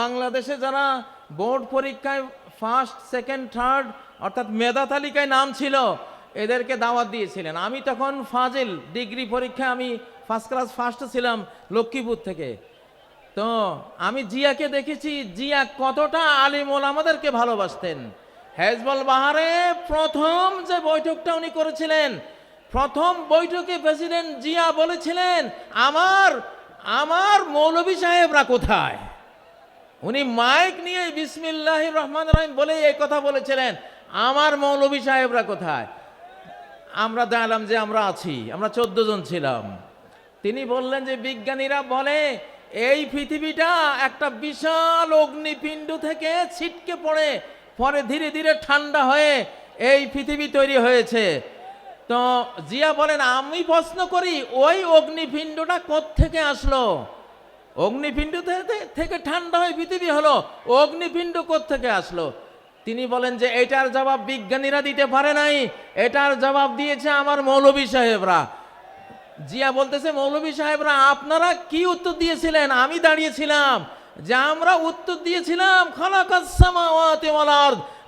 বাংলাদেশে যারা বোর্ড পরীক্ষায় ফার্স্ট সেকেন্ড থার্ড অর্থাৎ মেধা তালিকায় নাম ছিল, এদেরকে দাওয়াত দিয়েছিলেন। আমি তখন ফাজিল ডিগ্রি পরীক্ষায় আমি ফার্স্ট ক্লাস ফার্স্ট ছিলাম লক্ষ্মীপুর থেকে। তো আমি জিয়াকে দেখেছি, জিয়া কতটা আলিমুল আমাদেরকে ভালোবাসতেন। হেজবল বাহারে প্রথম যে বৈঠকটা উনি করেছিলেন, প্রথম বৈঠকে প্রেসিডেন্ট জিয়া বলেছিলেন, আমার আমার মৌলভী সাহেবরা কোথায়? উনি মাইক নিয়ে বিসমিল্লাহ রহমান রহিম বলে এই কথা বলেছিলেন, আমার মৌলভী সাহেবরা কোথায়? আমরা জানলাম যে আমরা আছি, আমরা চোদ্দ জন ছিলাম। তিনি বললেন যে বিজ্ঞানীরা বলে, এই পৃথিবীটা একটা বিশাল অগ্নিপিণ্ড থেকে ছিটকে পড়ে, পরে ধীরে ধীরে ঠান্ডা হয়ে এই পৃথিবী তৈরি হয়েছে। তো জিয়া বলেন, আমি প্রশ্ন করি, ওই অগ্নিপিণ্ডটা থেকে আসলো? অগ্নিপিণ্ড থেকে- ঠান্ডা হয়ে পৃথিবী হলো, অগ্নিপিণ্ড থেকে আসলো? তিনি বলেন যে, এটার জবাব বিজ্ঞানীরা দিতে পারে নাই, এটার জবাব দিয়েছে আমার মৌলভী সাহেবরা। জিয়া বলতেছে, মৌলভী সাহেবরা, আপনারা কি উত্তর দিয়েছিলেন? আমি দাঁড়িয়েছিলাম যে, আমরা উত্তর দিয়েছিলাম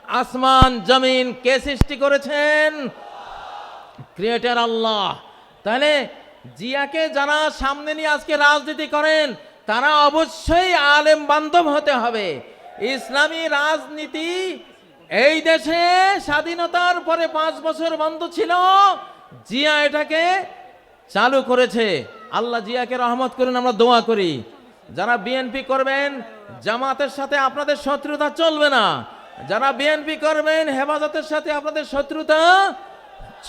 আসমান, জমিন কে সৃষ্টি করেছেন? ক্রিয়েটার আল্লাহ। তাহলে জিয়াকে যারা সামনে নিয়ে আজকে রাজনীতি করেন তারা অবশ্যই আলেম বান্ধব হতে হবে। ইসলামী রাজনীতি এই দেশে স্বাধীনতার পরে পাঁচ বছর বন্ধ ছিল, জিয়া এটাকে চালু করেছে। আল্লাহ জিয়াকে রহমত করুন, আমরা দোয়া করি। যারা বিএনপি করবেন, জামাতের সাথে আপনাদের শত্রুতা চলবে না। যারা বিএনপি করবেন, হেফাজতের সাথে আপনাদের শত্রুতা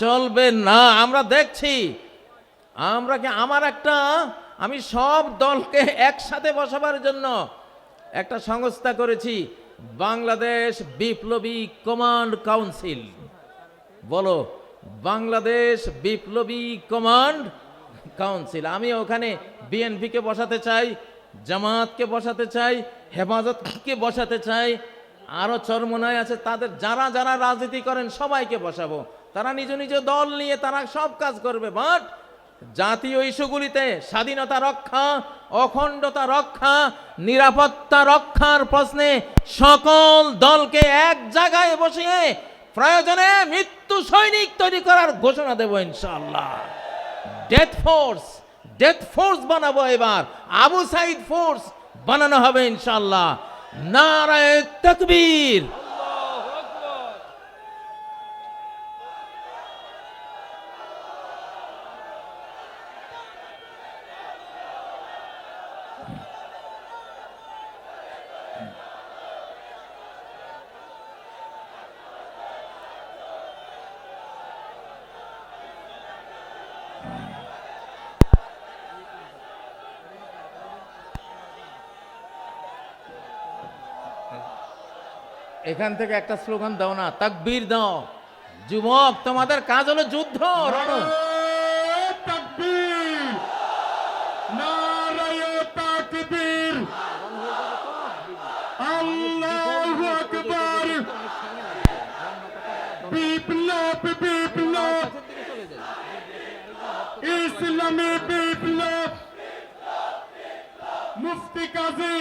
চলবে না। আমরা দেখছি আমরা কি আমার একটা, আমি সব দলকে একসাথে বসাবার জন্য একটা সংস্থা করেছি? বাংলাদেশ বিপ্লবী কমান্ড কাউন্সিল। বলো, বাংলাদেশ বিপ্লবী কমান্ড কাউন্সিল। আমি ওখানে বিএনপিকে বসাতে চাই জামাতকে বসাতে চাই, হেফাজতকে বসাতে চাই আরও চরমনায় আছে, তাদের যারা যারা রাজনীতি করেন সবাইকে বসাবো। তারা নিজ নিজ দল নিয়ে তারা সব কাজ করবে, বাট জাতীয় ইস্যুগুলিতে স্বাধীনতা রক্ষা, অখণ্ডতা রক্ষা, নিরাপত্তা রক্ষার প্রশ্নে সকল দলকে এক জায়গায় বসিয়ে প্রয়োজনে মৃত্যু সৈনিক তৈরি করার ঘোষণা দেব ইনশাল্লাহ ডেথ ফোর্স ডেথ ফোর্স বানাবো এবার। আবু সাইদ ফোর্স বানানো হবে ইনশাল্লাহ নারায় তকবীর। এখান থেকে একটা স্লোগান দাও না, তাকবীর দাও। যুবক, তোমাদের কাজ হলো যুদ্ধ, রণ। বিপ্লব, মুফতি কাজী